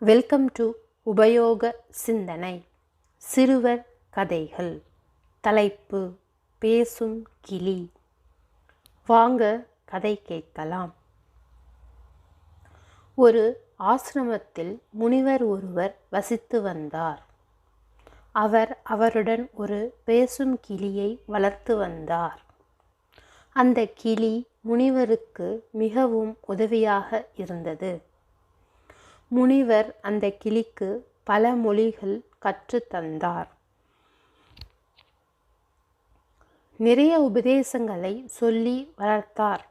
Welcome to உபயோக சிந்தனை சிறுவர் கதைகள் தலைப்பு பேசும் கிளி வாங்க கதை கேட்கலாம். ஒரு ஆசிரமத்தில் முனிவர் ஒருவர் வசித்து வந்தார். அவர் அவருடன் ஒரு பேசும் கிளியை வளர்த்து வந்தார். அந்த கிளி முனிவருக்கு மிகவும் உதவியாக இருந்தது. முனிவர் அந்த கிளிக்கு பல மொழிகள் கற்றுத்தந்தார் நிறைய உபதேசங்களை சொல்லி வளர்த்தார்.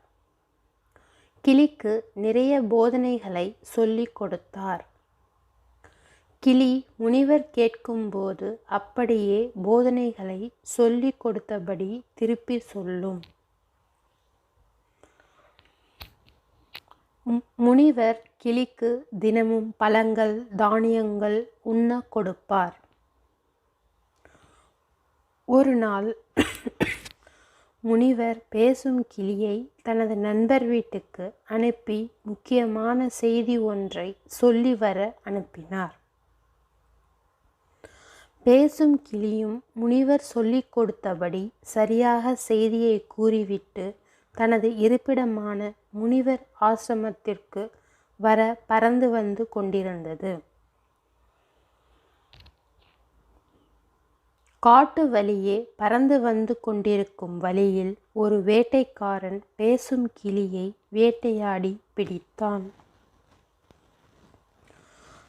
கிளிக்கு நிறைய போதனைகளை சொல்லிக் கொடுத்தார். கிளி முனிவர் கேட்கும்போது அப்படியே போதனைகளை சொல்லிக் கொடுத்தபடி திருப்பி சொல்லும். முனிவர் கிளிக்கு தினமும் பழங்கள் தானியங்கள் உண்ண கொடுப்பார். ஒரு நாள் முனிவர் பேசும் கிளியை தனது நண்பர் வீட்டுக்கு அனுப்பி முக்கியமான செய்தி ஒன்றை சொல்லி வர அனுப்பினார். பேசும் கிளியும் முனிவர் சொல்லிக் கொடுத்தபடி சரியாக செய்தியை கூறிவிட்டு தனது இருப்பிடமான முனிவர் ஆசிரமத்திற்கு வர பறந்து வந்து கொண்டிருந்தது. காட்டு வழியே பறந்து வந்து கொண்டிருக்கும் வழியில் ஒரு வேட்டைக்காரன் பேசும் கிளியை வேட்டையாடி பிடித்தான்.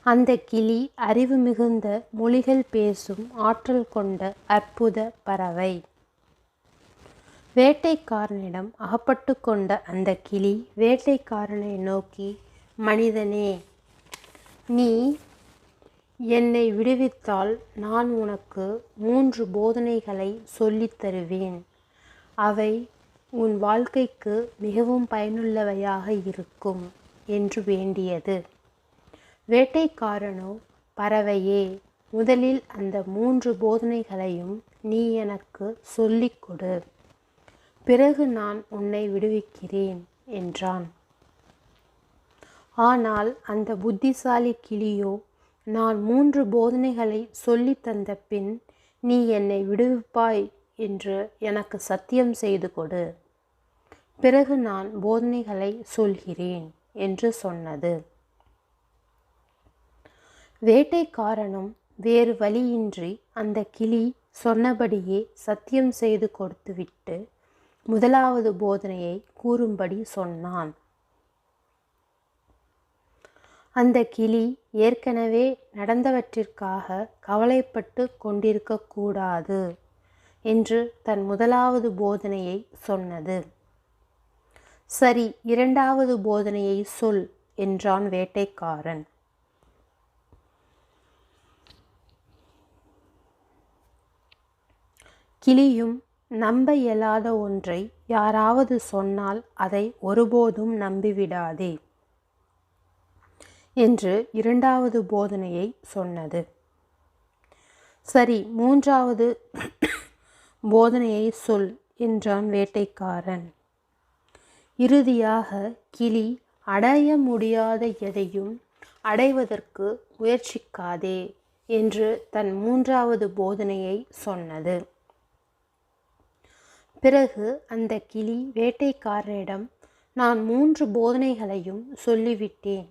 அந்த கிளி அறிவு மிகுந்த மொழிகள் பேசும் ஆற்றல் கொண்ட அற்புத பறவை. வேட்டைக்காரனிடம் அகப்பட்டு கொண்ட அந்த கிளி வேட்டைக்காரனை நோக்கி மனிதனே நீ என்னை விடுவித்தால் நான் உனக்கு மூன்று போதனைகளை சொல்லித் தருவேன். அவை உன் வாழ்க்கைக்கு மிகவும் பயனுள்ளவையாக இருக்கும் என்று வேண்டியது. வேட்டைக்காரனோ பறவையே முதலில் அந்த மூன்று போதனைகளையும் நீ எனக்கு சொல்லிக் கொடு. பிறகு நான் உன்னை விடுவிக்கிறேன் என்றான். ஆனால் அந்த புத்திசாலி கிளியோ நான் மூன்று போதனைகளை சொல்லித் தந்த பின் நீ என்னை விடுவிப்பாய் என்று எனக்கு சத்தியம் செய்து கொடு. பிறகு நான் போதனைகளை சொல்கிறேன் என்று சொன்னது. வேட்டைக்காரனும் வேறு வழியின்றி அந்த கிளி சொன்னபடியே சத்தியம் செய்து கொடுத்துவிட்டு முதலாவது போதனையை கூறும்படி சொன்னான். அந்த கிளி ஏற்கனவே நடந்தவற்றிற்காக கவலைப்பட்டு கொண்டிருக்கக்கூடாது என்று தன் முதலாவது போதனையை சொன்னது. சரி இரண்டாவது போதனையை சொல் என்றான் வேட்டைக்காரன். கிளியும் நம்ப இயலாத ஒன்றை யாராவது சொன்னால் அதை ஒருபோதும் நம்பிவிடாதே. என்று இரண்டாவது போதனையை சொன்னது. சரி மூன்றாவது போதனையை சொல் என்றான் வேட்டைக்காரன். இறுதியாக கிளி அடைய முடியாத எதையும் அடைவதற்கு முயற்சிக்காதே என்று தன் மூன்றாவது போதனையை சொன்னது. பிறகு அந்த கிளி வேட்டைக்காரனிடம் நான் மூன்று போதனைகளையும் சொல்லிவிட்டேன்.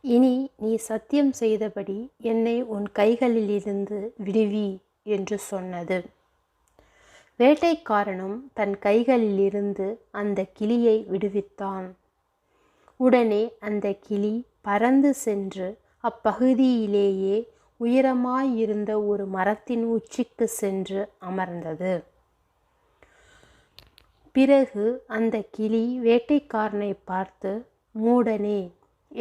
இனி நீ சத்தியம் செய்தபடி என்னை உன் கைகளிலிருந்து விடுவி என்று சொன்னது. வேட்டைக்காரனும் தன் கைகளிலிருந்து அந்த கிளியை விடுவித்தான். உடனே அந்த கிளி பறந்து சென்று அப்பகுதியிலேயே உயரமாயிருந்த ஒரு மரத்தின் உச்சிக்கு சென்று அமர்ந்தது. பிறகு அந்த கிளி வேட்டைக்காரனை பார்த்து மூடனே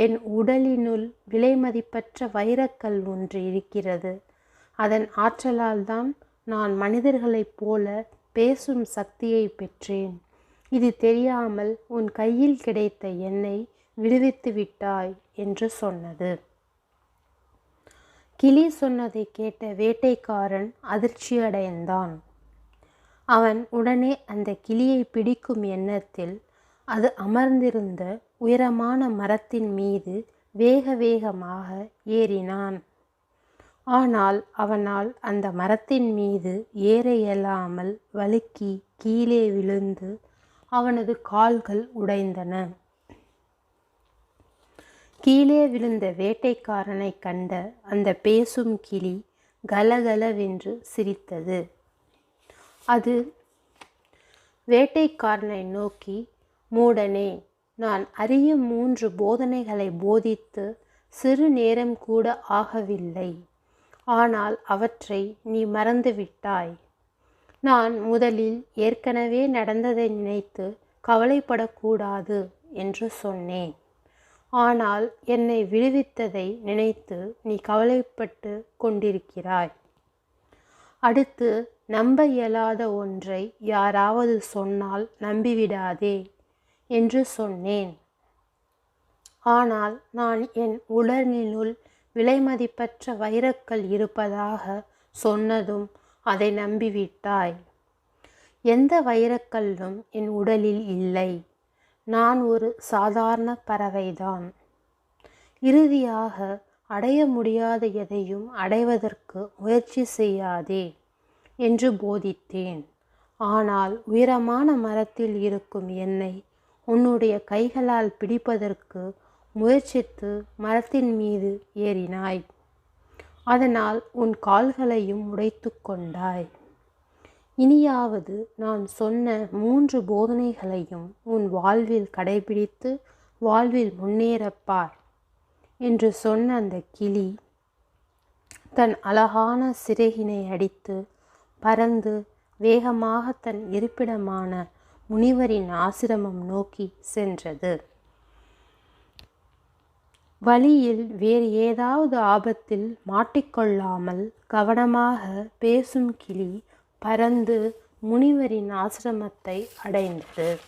என் உடலினுள் விலைமதிப்பற்ற வைரக்கல் ஒன்று இருக்கிறது. அதன் ஆற்றலால் தான் நான் மனிதர்களைப் போல பேசும் சக்தியை பெற்றேன். இது தெரியாமல் உன் கையில் கிடைத்த என்னை விடுவித்து விட்டாய் என்று சொன்னது. கிளி சொன்னதை கேட்ட வேட்டைக்காரன் அதிர்ச்சியடைந்தான். அவன் உடனே அந்த கிளியை பிடிக்கும் எண்ணத்தில் அது அமர்ந்திருந்த உயரமான மரத்தின் மீது வேக வேகமாக ஏறினான். ஆனால் அவனால் அந்த மரத்தின் மீது ஏற இயலாமல் வழுக்கி கீழே விழுந்து அவனது கால்கள் உடைந்தன. கீழே விழுந்த வேட்டைக்காரனை கண்ட அந்த பேசும் கிளி கலகலவென்று சிரித்தது. அது வேட்டைக்காரனை நோக்கி மூடனே நான் அறியும் மூன்று போதனைகளை போதித்து சிறு நேரம் கூட ஆகவில்லை. ஆனால் அவற்றை நீ மறந்துவிட்டாய் நான் முதலில் ஏற்கனவே நடந்ததை நினைத்து கவலைப்படக்கூடாது என்று சொன்னேன். ஆனால் என்னை விடுவித்ததை நினைத்து நீ கவலைப்பட்டு கொண்டிருக்கிறாய். அடுத்து நம்ப இயலாத ஒன்றை யாராவது சொன்னால் நம்பிவிடாதே என்று சொன்னேன். ஆனால் நான் என் உடலினுள் விலைமதிப்பற்ற வைரக்கல் இருப்பதாக சொன்னதும் அதை நம்பிவிட்டாய். எந்த வைரக்கல்லும் என் உடலில் இல்லை. நான் ஒரு சாதாரண பறவைதான். இறுதியாக அடைய முடியாத எதையும் அடைவதற்கு முயற்சி செய்யாதே. என்று போதித்தேன். ஆனால் உயரமான மரத்தில் இருக்கும் என்னை உன்னுடைய கைகளால் பிடிப்பதற்கு முயற்சித்து மரத்தின் மீது ஏறினாய். அதனால் உன் கால்களையும் உடைத்து கொண்டாய். இனியாவது நான் சொன்ன மூன்று போதனைகளையும் உன் வாழ்வில் கடைபிடித்து வாழ்வில் முன்னேறப்பார் என்று சொன்ன அந்த கிளி தன் அழகான சிறகினை அடித்து பறந்து வேகமாக தன் இருப்பிடமான முனிவரின் ஆசிரமம் நோக்கி சென்றது. வழியில் வேறு ஏதாவது ஆபத்தில் மாட்டிக்கொள்ளாமல் கவனமாக பேசும் கிளி பறந்து முனிவரின் ஆசிரமத்தை அடைந்தது.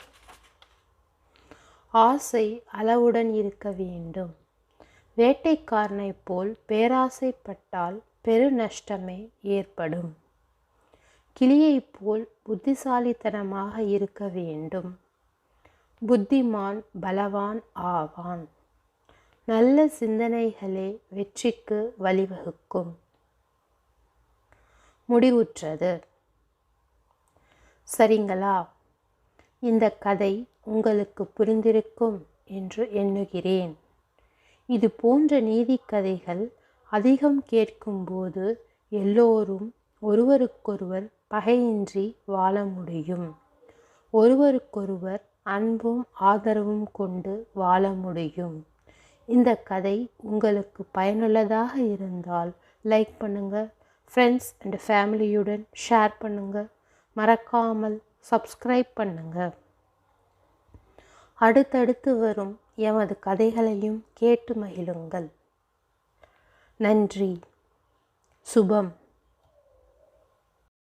ஆசை அளவுடன் இருக்க வேண்டும். வேட்டைக்காரனைப் போல் பேராசைப்பட்டால் பெரு நஷ்டமே ஏற்படும். கிளியைப் போல் புத்திசாலித்தனமாக இருக்க வேண்டும். புத்திமான் பலவான் ஆவான். நல்ல சிந்தனைகளே வெற்றிக்கு வழிவகுக்கும். முடிவுற்றது. சரிங்களா? இந்த கதை உங்களுக்கு புரிந்திருக்கும் என்று எண்ணுகிறேன். இது போன்ற நீதிக்கதைகள் அதிகம் கேட்கும்போது எல்லோரும் ஒருவருக்கொருவர் பகையின்றி வாழ முடியும். ஒருவருக்கொருவர் அன்பும் ஆதரவும் கொண்டு வாழ முடியும். இந்த கதை உங்களுக்கு பயனுள்ளதாக இருந்தால் லைக் பண்ணுங்கள் ஃப்ரெண்ட்ஸ் அண்ட் ஃபேமிலியுடன் ஷேர் பண்ணுங்கள் மறக்காமல் சப்ஸ்கிரைப் பண்ணுங்கள் அடுத்தடுத்து வரும் எமது கதைகளையும் கேட்டு மகிழுங்கள். நன்றி. சுபம்.